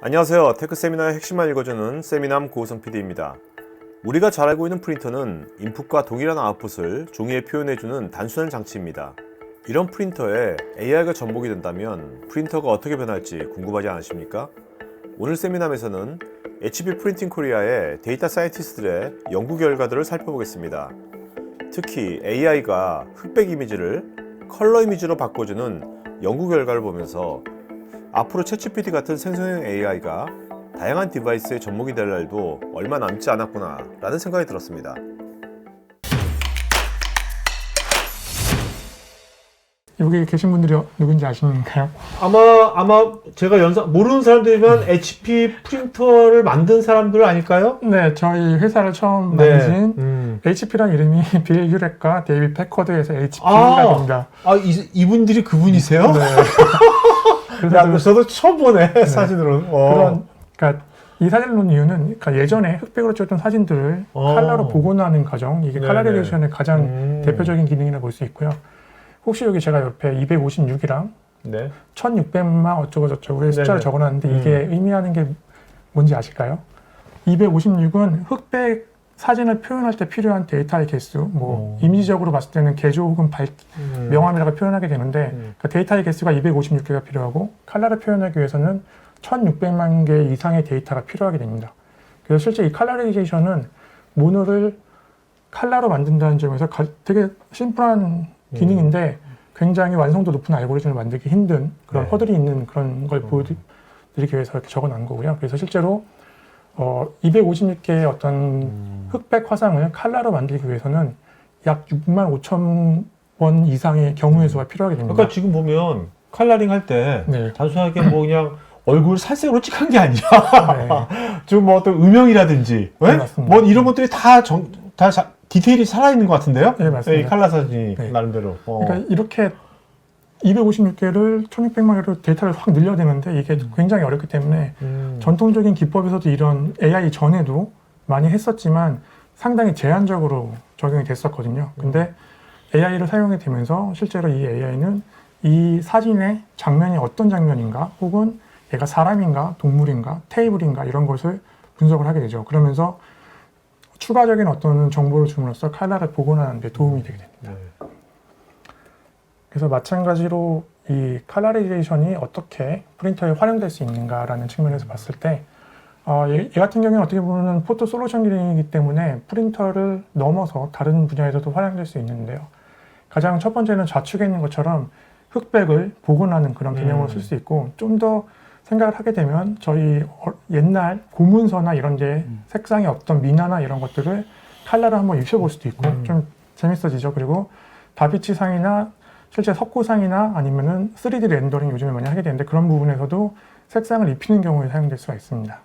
안녕하세요. 테크 세미나의 핵심만 읽어주는 세미남 고우성 PD입니다. 우리가 잘 알고 있는 프린터는 인풋과 동일한 아웃풋을 종이에 표현해주는 단순한 장치입니다. 이런 프린터에 AI가 접목이 된다면 프린터가 어떻게 변할지 궁금하지 않으십니까? 오늘 세미남에서는 HP 프린팅 코리아의 데이터 사이언티스트들의 연구 결과들을 살펴보겠습니다. 특히 AI가 흑백 이미지를 컬러 이미지로 바꿔주는 연구 결과를 보면서 앞으로 챗GPT 같은 생성형 AI가 다양한 디바이스에 접목이 될 날도 얼마 남지 않았구나 라는 생각이 들었습니다. 여기 계신 분들이 누군지 아시는가요? 아마 아마 제가 연상 모르는 사람들이면 HP 프린터를 만든 사람들 아닐까요? 네, 저희 회사를 처음 네. 만드신 음. HP란 이름이 빌 유렉과 데이비 패커드에서 HP가 아. 됩니다. 아 이, 이분들이 그분이세요? 네. 야, 그- 저도 처음 보네 사진으로. 어. 그런 그러니까 이 사진을 놓은 이유는 그러니까 예전에 흑백으로 찍었던 사진들을 어. 컬러로 복원하는 과정 이게 네네. 컬러리제이션의 가장 음. 대표적인 기능이라고 볼 수 있고요. 혹시 여기 제가 옆에 256이랑 네. 1600만 어쩌고 저쩌고 의 숫자를. 적어놨는데 음. 이게 의미하는 게 뭔지 아실까요? 256은 흑백 사진을 표현할 때 필요한 데이터의 개수, 뭐 어. 이미지적으로 봤을 때는 개조 혹은 밝, 음. 명암이라고 표현하게 되는데 음. 그 데이터의 개수가 256개가 필요하고 컬러를 표현하기 위해서는 1600만 개 이상의 데이터가 필요하게 됩니다. 그래서 실제 이 컬러리제이션은 모노를 컬러로 만든다는 점에서 가- 되게 심플한 기능인데 굉장히 완성도 높은 알고리즘을 만들기 힘든 그런 네. 허들이 있는 그런 걸 음. 보여드리기 위해서 이렇게 적어놓은 거고요. 그래서 실제로 어, 256개의 어떤 음. 흑백 화상을 컬러로 만들기 위해서는 약 6만 5천 원 이상의 경우의 수가 필요하게 됩니다. 그러니까 지금 보면 컬러링 할 때 네. 단순하게 뭐 그냥 얼굴 살색으로 찍은 게 아니라 네. 지금 뭐 어떤 음영이라든지 네, 네? 맞습니다. 뭐 이런 것들이 다, 정, 다 자- 디테일이 살아있는 것 같은데요? 네, 맞습니다. 이 칼라 사진이 네. 나름대로. 어. 그러니까 이렇게 256개를 1600만 개로 데이터를 확 늘려내는데 이게 굉장히 어렵기 때문에 음. 전통적인 기법에서도 이런 AI 전에도 많이 했었지만 상당히 제한적으로 적용이 됐었거든요. 근데 AI를 사용하게 되면서 실제로 이 AI는 이 사진의 장면이 어떤 장면인가 혹은 얘가 사람인가 동물인가 테이블인가 이런 것을 분석을 하게 되죠. 그러면서 추가적인 어떤 정보를 줌으로써 칼라를 복원하는 데 도움이 되게 됩니다. 네. 그래서 마찬가지로 이 컬러리제이션이 어떻게 프린터에 활용될 수 있는가라는 측면에서 봤을 때 어, 얘, 얘 같은 경우는 어떻게 보면 포토 솔루션 기능이기 때문에 프린터를 넘어서 다른 분야에서도 활용될 수 있는데요. 가장 첫 번째는 좌측에 있는 것처럼 흑백을 복원하는 그런 개념으로 음. 쓸수 있고 좀 더 생각을 하게 되면 저희 어- 옛날 고문서나 이런 데 색상이 없던 미나나 이런 것들을 칼라를 한번 입혀볼 수도 있고 음. 좀 재밌어지죠. 그리고 다비치 상이나 실제 석고상이나 아니면은 3D 렌더링 요즘에 많이 하게 되는데 그런 부분에서도 색상을 입히는 경우에 사용될 수가 있습니다.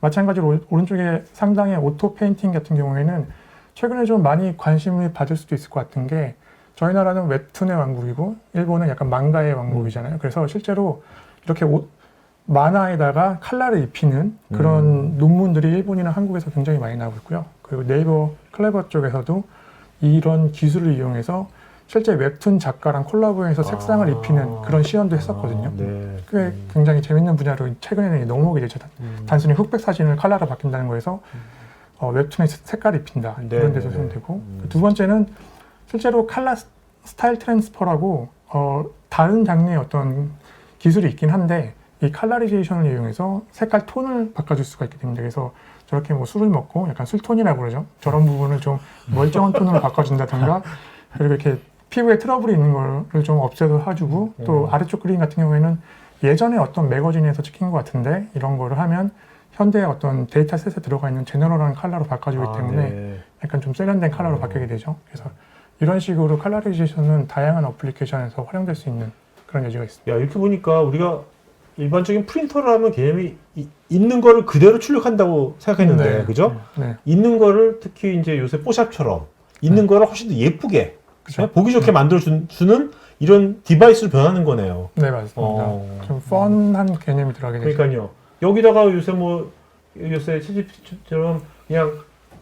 마찬가지로 오- 오른쪽에 상당의 오토 페인팅 같은 경우에는 최근에 좀 많이 관심을 받을 수도 있을 것 같은 게 저희 나라는 웹툰의 왕국이고 일본은 약간 망가의 왕국이잖아요. 그래서 실제로 이렇게 옷- 만화에다가 칼라를 입히는 그런 논문들이 일본이나 한국에서 굉장히 많이 나오고 있고요. 그리고 네이버 클레버 쪽에서도 이런 기술을 이용해서 실제 웹툰 작가랑 콜라보해서 색상을 아. 입히는 그런 시연도 했었거든요. 아, 네. 꽤 음. 굉장히 재밌는 분야로 최근에는 넘어오게 되죠. 음. 단순히 흑백 사진을 컬러로 바뀐다는 거에서 어, 웹툰에 색깔 입힌다 네, 이런 데서 네, 사용되고 음. 그두 번째는 실제로 칼라 스- 스타일 트랜스퍼라고 어, 다른 장르의 어떤 기술이 있긴 한데 이 컬러리제이션을 이용해서 색깔 톤을 바꿔줄 수가 있게 됩니다. 그래서 저렇게 뭐 술을 먹고 약간 술톤이라고 그러죠. 저런 부분을 좀 멀쩡한 톤으로 바꿔준다던가 그리고 이렇게 피부에 트러블이 있는 거를 좀 없애서 해주고 또 음. 아래쪽 그림 같은 경우에는 예전에 어떤 매거진에서 찍힌 것 같은데 이런 거를 하면 현대의 어떤 데이터셋에 들어가 있는 제너럴한 컬러로 바꿔주기 아, 때문에 네. 약간 좀 세련된 컬러로 어. 바뀌게 되죠. 그래서 이런 식으로 컬러리제이션은 다양한 어플리케이션에서 활용될 수 있는 그런 여지가 있습니다. 야, 이렇게 보니까 우리가 일반적인 프린터를 하면 개념이 이- 있는 거를 그대로 출력한다고 생각했는데, 네. 그죠? 네, 있는 거를 특히 이제 요새 뽀샵처럼 있는 거를 훨씬 더 예쁘게 네? 보기 좋게 만들어 준- 주는 이런 디바이스로 변하는 거네요. 네 맞습니다. 어. 좀 펀한 개념이 들어가게 되죠. 그러니까요. 여기다가 요새 뭐 요새 채집처럼 그냥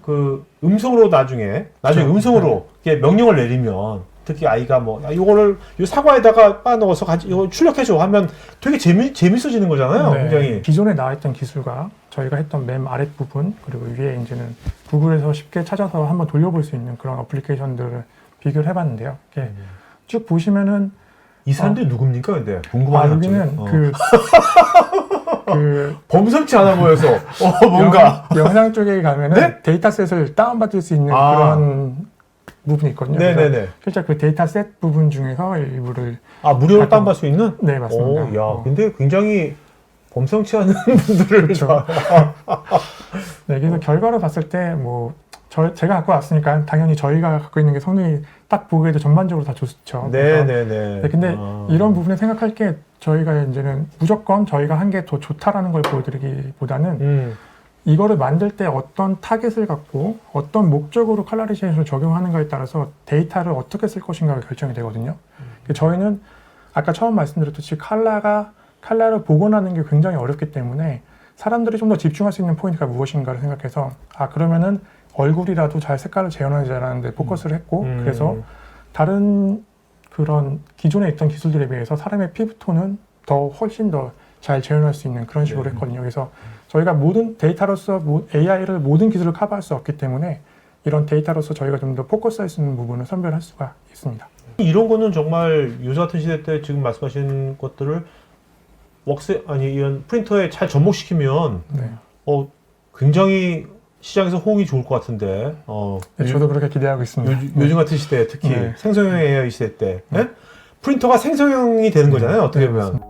그 음성으로 나중에 나중에 그렇죠. 음성으로 이렇게 명령을 내리면 특히 아이가 뭐 야, 이거를 이 사과에다가 빠 넣어서 같이 이거 출력해줘 하면 되게 재미 재밌어지는 거잖아요. 네, 굉장히. 기존에 나와 있던 기술과 저희가 했던 맨 아랫 부분 그리고 위에 이제는 구글에서 쉽게 찾아서 한번 돌려볼 수 있는 그런 어플리케이션들을 비교를 해봤는데요. 이렇게 음. 쭉 보시면은 이 사람들이 누굽니까 근데 아 궁금하네. 여기는 갑자기. 어. 그, 그 범상치 않아 보여서 어, 뭔가 영, 영상 쪽에 가면은 네? 데이터셋을 다운받을 수 있는 아. 그런 부분이 있거든요. 그래서 네네네. 실제 그 데이터셋 부분 중에서 일부를 아 무료로 가끔- 다운받을 수 있는? 네 맞습니다. 오, 야, 어. 근데 굉장히 범상치 않은 분들을 그렇죠. 네, 그래서 결과로 봤을 때 뭐 제가 갖고 왔으니까 당연히 저희가 갖고 있는 게 성능이 딱 보기에도 전반적으로 다 좋죠. 그래서 네네네. 네, 근데 아. 이런 부분에 생각할 게 저희가 이제는 무조건 저희가 한 게 더 좋다라는 걸 보여드리기보다는 음. 이거를 만들 때 어떤 타겟을 갖고 어떤 목적으로 컬러리제이션을 적용하는가에 따라서 데이터를 어떻게 쓸 것인가가 결정이 되거든요. 그 저희는 아까 처음 말씀드렸듯이 컬러가 컬러를 복원하는 게 굉장히 어렵기 때문에 사람들이 좀 더 집중할 수 있는 포인트가 무엇인가를 생각해서 아 그러면은 얼굴이라도 잘 색깔을 재현하자라는데 포커스를 했고 음. 그래서 다른 그런 기존에 있던 기술들에 비해서 사람의 피부톤은 더 훨씬 더 잘 재현할 수 있는 그런 식으로 네. 했거든요. 그래서 저희가 모든 데이터로서 AI를 모든 기술을 커버할 수 없기 때문에 이런 데이터로서 저희가 좀 더 포커스할 수 있는 부분을 선별할 수가 있습니다. 이런 거는 정말 요새 같은 시대 때 지금 말씀하신 것들을 웍스 아니 이런 프린터에 잘 접목시키면 네. 어 굉장히 시장에서 호응이 좋을 것 같은데 어 네, 저도 그렇게 기대하고 있습니다. 요즘, 요즘 같은 시대에 특히 네. 생성형 AI 시대 때 네. 예? 프린터가 생성형이 되는 거잖아요 어떻게 네, 보면.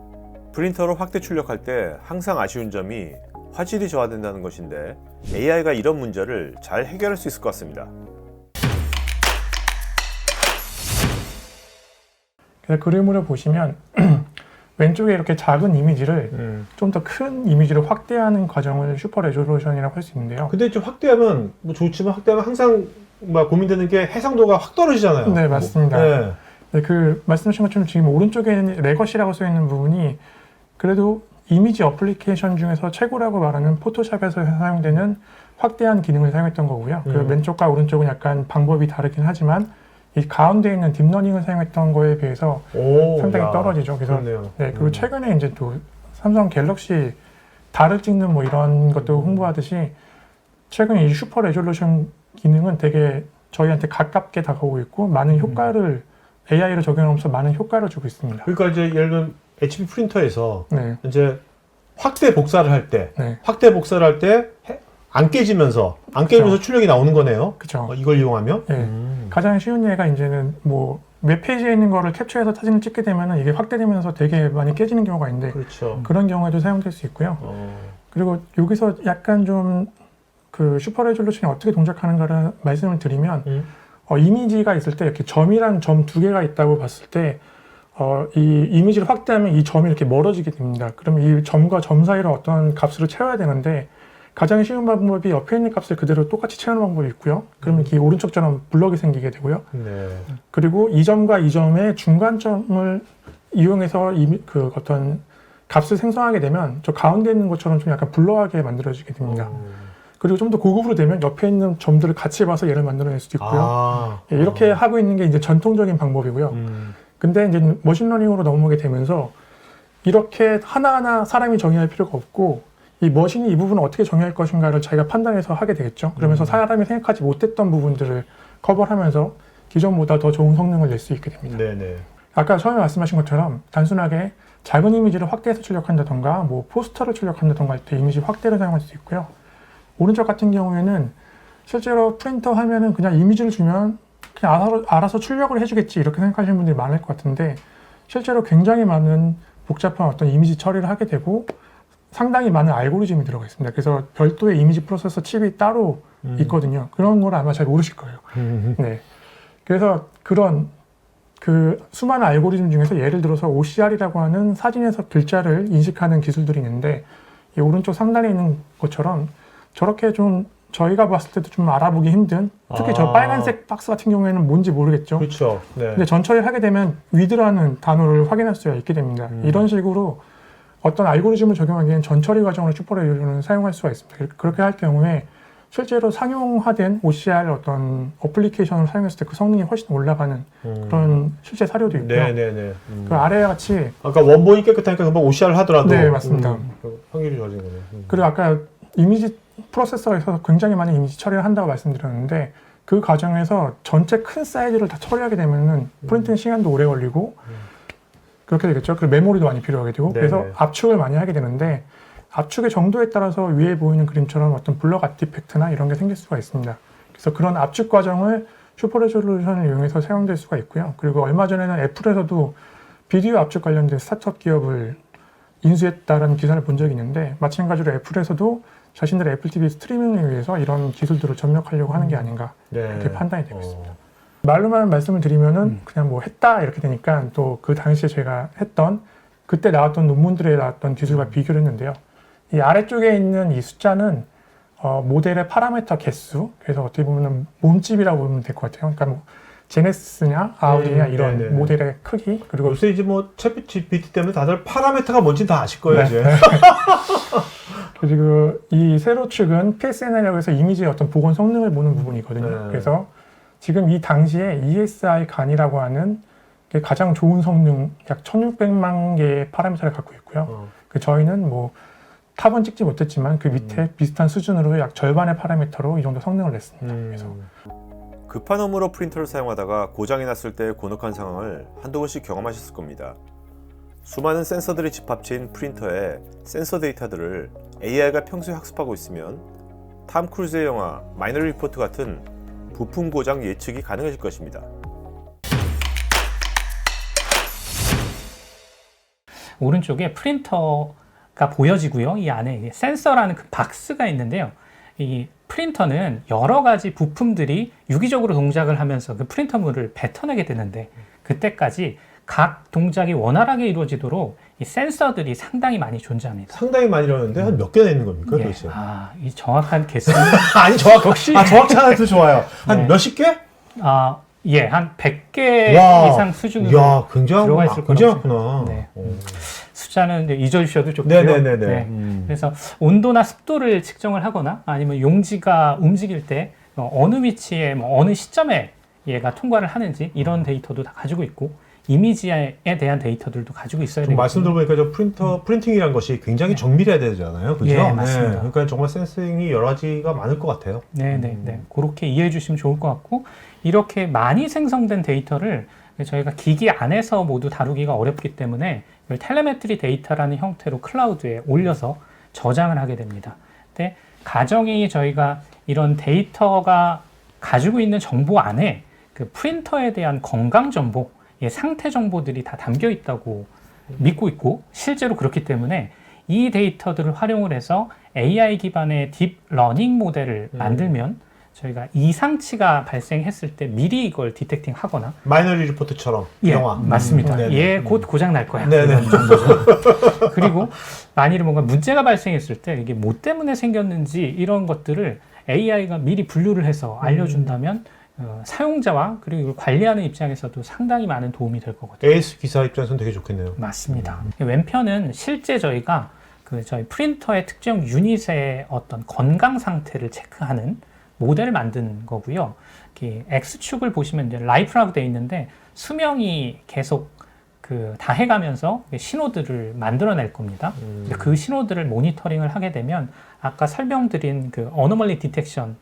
프린터로 확대 출력할 때 항상 아쉬운 점이 화질이 저하된다는 것인데 AI가 이런 문제를 잘 해결할 수 있을 것 같습니다. 그래서 그림으로 보시면 왼쪽에 이렇게 작은 이미지를 음. 좀더 큰 이미지로 확대하는 과정을 슈퍼 레졸루션이라고 할 수 있는데요. 근데 좀 확대하면 뭐 좋지만 확대하면 항상 막 고민되는 게 해상도가 확 떨어지잖아요 네, 맞습니다. 네. 네, 그 말씀하신 것처럼 지금 오른쪽에는 레거시라고 써 있는 부분이 그래도 이미지 어플리케이션 중에서 최고라고 말하는 포토샵에서 사용되는 확대한 기능을 사용했던 거고요. 그 음. 왼쪽과 오른쪽은 약간 방법이 다르긴 하지만 이 가운데 있는 딥러닝을 사용했던 거에 비해서 오, 상당히 야, 떨어지죠. 그래서 그렇네요. 네, 그리고 음. 최근에 이제 또 삼성 갤럭시 달을 찍는 뭐 이런 것도 홍보하듯이 최근에 이 슈퍼 레졸루션 기능은 되게 저희한테 가깝게 다가오고 있고 많은 효과를 AI로 적용하면서 많은 효과를 주고 있습니다. 그러니까 이제 예를 들면 HP 프린터에서 네, 이제 확대 복사를 할 때 네, 확대 복사를 할 때 안 깨지면서 안 깨지면서 그쵸. 출력이 나오는 거네요. 그렇죠. 어, 이걸 이용하면. 예. 음. 가장 쉬운 예가 이제는 뭐 웹페이지에 있는 거를 캡처해서 사진을 찍게 되면은 이게 확대되면서 되게 많이 깨지는 경우가 있는데 그렇죠. 그런 경우에도 사용될 수 있고요. 어. 그리고 여기서 약간 좀 그 슈퍼 레졸루션이 어떻게 동작하는가를 말씀을 드리면 음. 어, 이미지가 있을 때 이렇게 점이랑 점두 개가 있다고 봤을 때 어, 이 이미지를 확대하면 이 점이 이렇게 멀어지게 됩니다. 그러면 이 점과 점 사이로 어떤 값을 채워야 되는데 가장 쉬운 방법이 옆에 있는 값을 그대로 똑같이 채우는 방법이 있고요. 그러면 이 오른쪽처럼 블럭이 생기게 되고요. 네. 그리고 이 점과 이 점의 중간점을 이용해서 이, 그 어떤 값을 생성하게 되면 저 가운데 있는 것처럼 좀 약간 블러하게 만들어지게 됩니다. 음. 그리고 좀 더 고급으로 되면 옆에 있는 점들을 같이 봐서 얘를 만들어낼 수도 있고요. 아. 예, 이렇게 하고 있는 게 이제 전통적인 방법이고요. 음. 근데 이제 머신러닝으로 넘어오게 되면서 이렇게 하나하나 사람이 정의할 필요가 없고 이 머신이 이 부분을 어떻게 정의할 것인가를 자기가 판단해서 하게 되겠죠. 그러면서 음. 사람이 생각하지 못했던 부분들을 커버하면서 기존보다 더 좋은 성능을 낼 수 있게 됩니다. 네네. 아까 처음에 말씀하신 것처럼 단순하게 작은 이미지를 확대해서 출력한다던가 뭐 포스터를 출력한다던가 할 때 이미지 확대를 사용할 수 있고요. 오른쪽 같은 경우에는 실제로 프린터 하면은 그냥 이미지를 주면 그냥 알아서, 알아서 출력을 해주겠지 이렇게 생각하시는 분들이 많을 것 같은데 실제로 굉장히 많은 복잡한 어떤 이미지 처리를 하게 되고 상당히 많은 알고리즘이 들어가 있습니다. 그래서 별도의 이미지 프로세서 칩이 따로 음. 있거든요. 그런 걸 아마 잘 모르실 거예요. 음. 네. 그래서 그런 그 수많은 알고리즘 중에서 예를 들어서 OCR이라고 하는 사진에서 글자를 인식하는 기술들이 있는데 이 오른쪽 상단에 있는 것처럼 저렇게 좀 저희가 봤을 때도 좀 알아보기 힘든 특히 저 아. 빨간색 박스 같은 경우에는 뭔지 모르겠죠. 그렇죠. 네. 근데 전처리를 하게 되면 위드라는 단어를 확인할 수가 있게 됩니다. 음. 이런 식으로 어떤 알고리즘을 적용하기엔 전처리 과정을 슈퍼레이저는 사용할 수가 있습니다. 그렇게 할 경우에 실제로 상용화된 OCR 어떤 어플리케이션을 사용했을 때 그 성능이 훨씬 올라가는 음. 그런 실제 사료도 있고요. 네네네. 음. 그 아래와 같이 아까 원본이 깨끗하니까 금방 OCR을 하더라도 네, 맞습니다. 음, 그 확률이 좋아지는 거네요. 음. 그리고 아까 이미지 프로세서가 있어서 굉장히 많은 이미지 처리를 한다고 말씀드렸는데 그 과정에서 전체 큰 사이즈를 다 처리하게 되면은 프린팅 시간도 오래 걸리고 그렇게 되겠죠. 그리고 메모리도 많이 필요하게 되고 네네. 그래서 압축을 많이 하게 되는데 압축의 정도에 따라서 위에 보이는 그림처럼 어떤 블럭 아티팩트나 이런 게 생길 수가 있습니다. 그래서 그런 압축 과정을 슈퍼레졸루션을 이용해서 사용될 수가 있고요. 그리고 얼마 전에는 애플에서도 비디오 압축 관련된 스타트업 기업을 인수했다라는 기사를 본 적이 있는데 마찬가지로 애플에서도 자신들의 애플 TV 스트리밍을 위해서 이런 기술들을 접목하려고 하는 게 아닌가 네. 이렇게 판단이 되고 있습니다. 어. 말로만 말씀을 드리면은 음. 그냥 뭐 했다 이렇게 되니까 또 그 당시에 제가 했던 그때 나왔던 논문들에 나왔던 기술과 비교를 했는데요. 이 아래쪽에 있는 이 숫자는 어, 모델의 파라메터 개수 그래서 어떻게 보면 몸집이라고 보면 될 것 같아요. 그러니까 뭐 제네시스냐 아우디냐 음, 이런 네 네. 모델의 크기 그리고 요새 이제 뭐 챗GPT 때문에 다들 파라메터가 뭔지 다 아실 거예요 네. 이제. 그리고 이 세로 축은 PSN이라고 해서 이미지의 어떤 복원 성능을 보는 부분이거든요. 네. 그래서 지금 이 당시에 ESI 간이라고 하는 게 가장 좋은 성능 약 1600만 개의 파라미터를 갖고 있고요. 어. 그 저희는 뭐 탑은 찍지 못했지만 그 밑에 음. 비슷한 수준으로 약 절반의 파라미터로 이 정도 성능을 냈습니다. 음. 그래서 급한 업무로 프린터를 사용하다가 고장이 났을 때의 곤혹한 상황을 한두 번씩 경험하셨을 겁니다. 수많은 센서들이 집합체인 프린터의 센서 데이터들을 AI가 평소에 학습하고 있으면 탐 크루즈의 영화 마이너리 리포트 같은 부품 고장 예측이 가능해질 것입니다. 오른쪽에 프린터가 보여지고요. 이 안에 센서라는 그 박스가 있는데요. 이 프린터는 여러 가지 부품들이 유기적으로 동작을 하면서 그 프린터물을 뱉어내게 되는데 그때까지 각 동작이 원활하게 이루어지도록 이 센서들이 상당히 많이 존재합니다. 상당히 많이 이러는데 한 몇 개나 있는 겁니까 예. 도대체? 아, 이 정확한 개수는 아니 정확 아 정확치 않아도 좋아요. 한 네. 몇십 개? 아, 예, 한 100개 와. 이상 수준으로 이야 굉장히 들어가. 있을 거라고 많구나. 네. 어. 숫자는 이제 잊어주셔도 좋고요. 네네네네. 네. 음. 그래서 온도나 습도를 측정을 하거나 아니면 용지가 움직일 때 어, 어느 위치에 뭐 어느 시점에 얘가 통과를 하는지 이런 데이터도 다 가지고 있고 이미지에 대한 데이터들도 가지고 있어야 좀 되고 말씀 들어보니까 저 프린터 프린팅이란 것이 굉장히 정밀해야 되잖아요, 그죠? 예, 맞습니다. 그러니까 정말 센싱이 여러 가지가 많을 것 같아요. 네, 네, 음. 네. 그렇게 이해해 주시면 좋을 것 같고 이렇게 많이 생성된 데이터를 저희가 기기 안에서 모두 다루기가 어렵기 때문에 이걸 텔레메트리 데이터라는 형태로 클라우드에 올려서 저장을 하게 됩니다. 근데 가정이 저희가 이런 데이터가 가지고 있는 정보 안에 그 프린터에 대한 건강 정보, 예, 상태 정보들이 다 담겨 있다고 믿고 있고 실제로 그렇기 때문에 이 데이터들을 활용을 해서 AI 기반의 딥 러닝 모델을 음. 만들면 저희가 이상치가 발생했을 때 미리 이걸 디텍팅 하거나 마이너리 리포트처럼 예, 영화. 맞습니다. 음. 얘 음. 곧 고장 날 거야. 네네. 그리고 만일에 뭔가 문제가 발생했을 때 이게 뭐 때문에 생겼는지 이런 것들을 AI가 미리 분류를 해서 음. 알려준다면 어, 사용자와 그리고 이걸 관리하는 입장에서도 상당히 많은 도움이 될 거거든요. AS 기사 입장에서는 되게 좋겠네요. 맞습니다. 왼편은 실제 저희가 그 저희 프린터의 특정 유닛의 어떤 건강 상태를 체크하는 모델을 만든 거고요. X축을 보시면 이제 라이프라고 되어 있는데 수명이 계속 그 다해가면서 신호들을 만들어낼 겁니다. 음. 그 신호들을 모니터링을 하게 되면 아까 설명드린 그 어노멀리 디텍션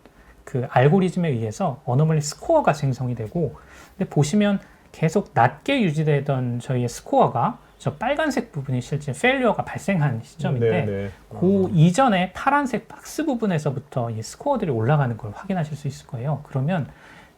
그 알고리즘에 의해서 어노멀리 스코어가 생성이 되고 근데 보시면 계속 낮게 유지되던 저희의 스코어가 저 빨간색 부분이 실제 페일리어가 발생한 시점인데 네네. 그 이전에 파란색 박스 부분에서부터 이 스코어들이 올라가는 걸 확인하실 수 있을 거예요. 그러면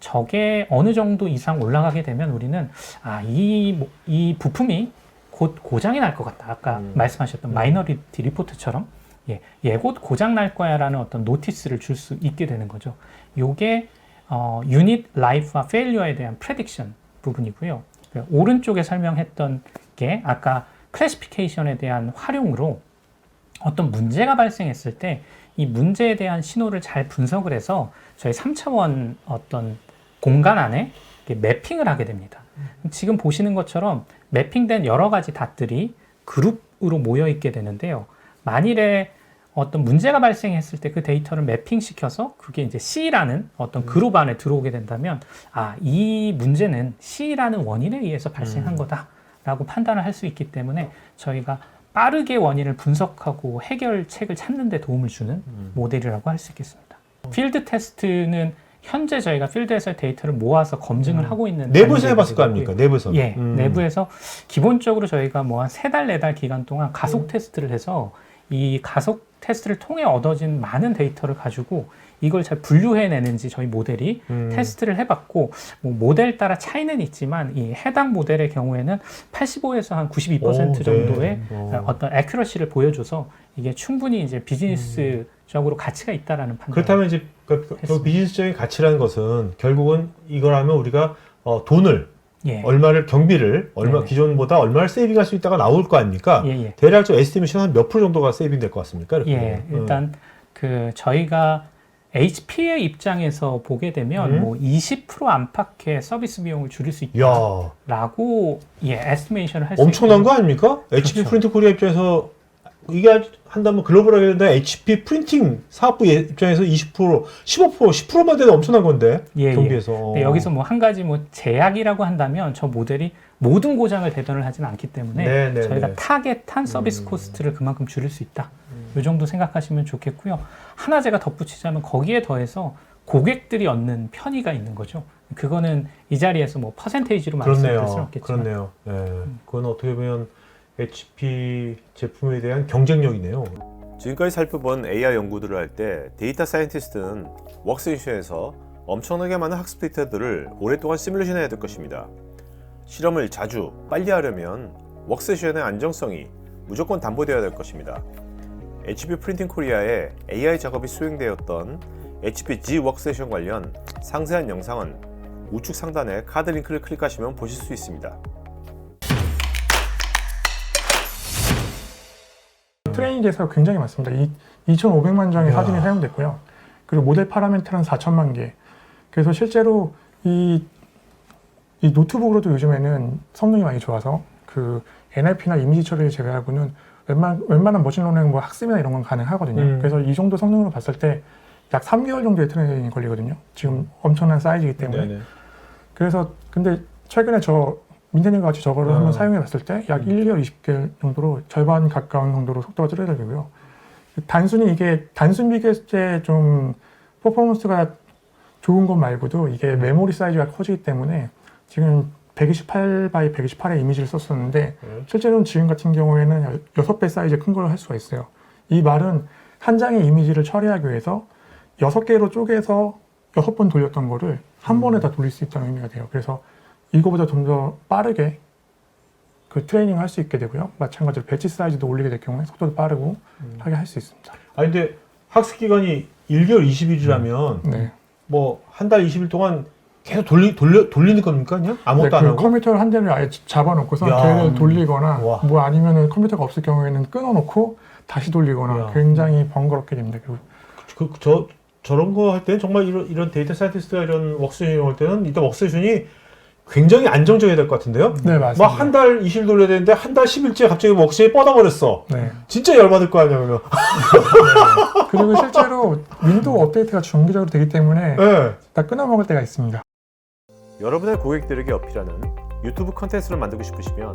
저게 어느 정도 이상 올라가게 되면 우리는 아, 이, 모- 이 부품이 곧 고장이 날 것 같다. 아까 음. 말씀하셨던 음. 마이너리티 리포트처럼 예, 얘곧 고장 날 거야라는 어떤 노티스를 줄 수 있게 되는 거죠. 요게 어, 유닛 라이프와 페일리어에 대한 프레딕션 부분이고요. 그 오른쪽에 설명했던 게 아까 클래시피케이션에 대한 활용으로 어떤 문제가 발생했을 때 이 문제에 대한 신호를 잘 분석을 해서 저희 3차원 어떤 공간 안에 매핑을 하게 됩니다. 지금 보시는 것처럼 매핑된 여러 가지 닷들이 그룹으로 모여 있게 되는데요. 만일에 어떤 문제가 발생했을 때 그 데이터를 매핑시켜서 그게 이제 C라는 어떤 그룹 안에 들어오게 된다면 아, 이 문제는 C라는 원인에 의해서 발생한 음. 거다라고 판단을 할 수 있기 때문에 저희가 빠르게 원인을 분석하고 해결책을 찾는 데 도움을 주는 음. 모델이라고 할 수 있겠습니다. 필드 테스트는 현재 저희가 필드에서 데이터를 모아서 검증을 음. 하고 있는 내부에서 해봤을 거. 아닙니까? 내부에서. 예, 음. 내부에서 기본적으로 저희가 뭐 한 세 달, 네 달 기간 동안 음. 가속 테스트를 해서 이 가속 테스트를 통해 얻어진 많은 데이터를 가지고 이걸 잘 분류해내는지 저희 모델이 음. 테스트를 해봤고 뭐 모델 따라 차이는 있지만 이 해당 모델의 경우에는 85에서 한 92% 오, 네. 정도의 어. 어떤 애큐러시를 보여줘서 이게 충분히 이제 비즈니스적으로 가치가 있다라는 판단. 그렇다면 이제 그, 그. 비즈니스적인 가치라는 것은 결국은 이걸 하면 우리가 어, 돈을 예, 얼마를 경비를 얼마 네네. 기존보다 얼마를 세이빙할 수 있다가 나올 거 아닙니까? 예, 예. 대략적 에스티메이션 한몇 프로 정도가 세이빙 될 것 같습니까? 이렇게? 예, 음. 일단 그 저희가 HP의 입장에서 보게 되면 음. 뭐20% 안팎의 서비스 비용을 줄일 수야 있다라고 예, 에스티메이션을 할수 엄청난 거 아닙니까? HP 그렇죠. 프린트 코리아 입장에서 이게 한다면 글로벌하게 된다 HP 프린팅 사업부 예- 입장에서 20% 15% 10%만 돼도 엄청난 건데 예, 예. 경비에서 근데 여기서 뭐 한 가지 뭐 제약이라고 한다면 저 모델이 모든 고장을 대변을 하지는 않기 때문에 네, 네, 저희가 네. 타겟한 서비스 음. 코스트를 그만큼 줄일 수 있다. 이 정도 생각하시면 좋겠고요. 하나 제가 덧붙이자면 거기에 더해서 고객들이 얻는 편의가 있는 거죠. 그거는 이 자리에서 뭐 퍼센테이지로 말씀드릴 수는. 없겠지만 그렇네요. 네. 그건 어떻게 보면 HP 제품에 대한 경쟁력이네요. 지금까지 살펴본 AI 연구들을 할 때 데이터 사이언티스트는 웍스테이션에서 엄청나게 많은 학습 데이터들을 오랫동안 시뮬레이션해야 될 것입니다. 실험을 자주 빨리 하려면 웍스테이션의 안정성이 무조건 담보되어야 될 것입니다. HP 프린팅 코리아의 AI 작업이 수행되었던 HP G 웍스테이션 관련 상세한 영상은 우측 상단에 카드 링크를 클릭하시면 보실 수 있습니다. 트레이닝 데이터가 굉장히 많습니다. 이, 2,500만 장의. 사진이 사용됐고요. 그리고 모델 파라미터는 4천만 개. 그래서 실제로 이, 이 노트북으로도 요즘에는 성능이 많이 좋아서 그 NLP나 이미지 처리를 제외하고는 웬만, 웬만한 머신러닝 뭐 학습이나 이런 건 가능하거든요. 음. 그래서 이 정도 성능으로 봤을 때 약 3개월 정도의 트레이닝이 걸리거든요. 지금 엄청난 사이즈이기 때문에. 네네. 그래서 근데 최근에 저 민태님과 같이 저거를 어. 한번 사용해 봤을 때약 음. 1개월 20개월 정도로 절반 가까운 정도로 속도가 줄어들고요. 단순히 이게 단순 비교했을 좀 퍼포먼스가 좋은 것 말고도 이게 메모리 사이즈가 커지기 때문에 지금 128 바이 128의 이미지를 썼었는데 네. 실제로는 지금 같은 경우에는 6배 사이즈 큰 걸 할 수가 있어요. 이 말은 한 장의 이미지를 처리하기 위해서 6개로 쪼개서 6번 돌렸던 거를 한 번에 다 돌릴 수 있다는 의미가 돼요. 그래서 이거보다 좀 더 빠르게 그 트레이닝 할 수 있게 되고요. 마찬가지로 배치 사이즈도 올리게 될 경우에 속도도 빠르고 음. 하게 할 수 있습니다. 아 근데 학습 기간이 1개월 20일이라면 네. 뭐한 달 20일 동안 계속 돌리 돌려 돌리는 겁니까 그냥 아무것도 네, 안 그 하고? 컴퓨터 한 대를 아예 잡아놓고서 야. 걔를 돌리거나 와. 뭐 아니면은 컴퓨터가 없을 경우에는 끊어놓고 다시 돌리거나 야. 굉장히 번거롭게 됩니다. 그리고 그, 그- 저 저런 거 할 때는 정말 이런 이런 데이터 사이언티스트가 이런 할 때는 일단 워크세션이 굉장히 안정적이야 될 것 같은데요. 네 맞습니다. 막 한 달 20일 돌려야 되는데 한 달 10일째 갑자기 워크세션이 뻗어버렸어. 네. 진짜 열받을 거 아니야 그러면. 그리고 실제로 윈도우 업데이트가 정기적으로 되기 때문에 네. 다 끊어먹을 때가 있습니다. 여러분의 고객들에게 어필하는 유튜브 컨텐츠를 만들고 싶으시면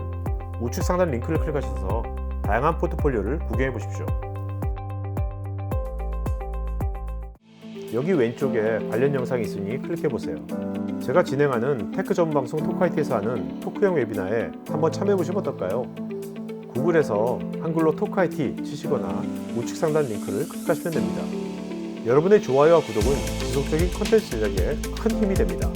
우측 상단 링크를 클릭하셔서 다양한 포트폴리오를 구경해 보십시오. 여기 왼쪽에 관련 영상이 있으니 클릭해 보세요. 제가 진행하는 테크 전문 방송 토크아이티에서 하는 토크형 웨비나에 한번 참여해 보시면 어떨까요? 구글에서 한글로 토크아이티 치시거나 우측 상단 링크를 클릭하시면 됩니다. 여러분의 좋아요와 구독은 지속적인 컨텐츠 제작에 큰 힘이 됩니다.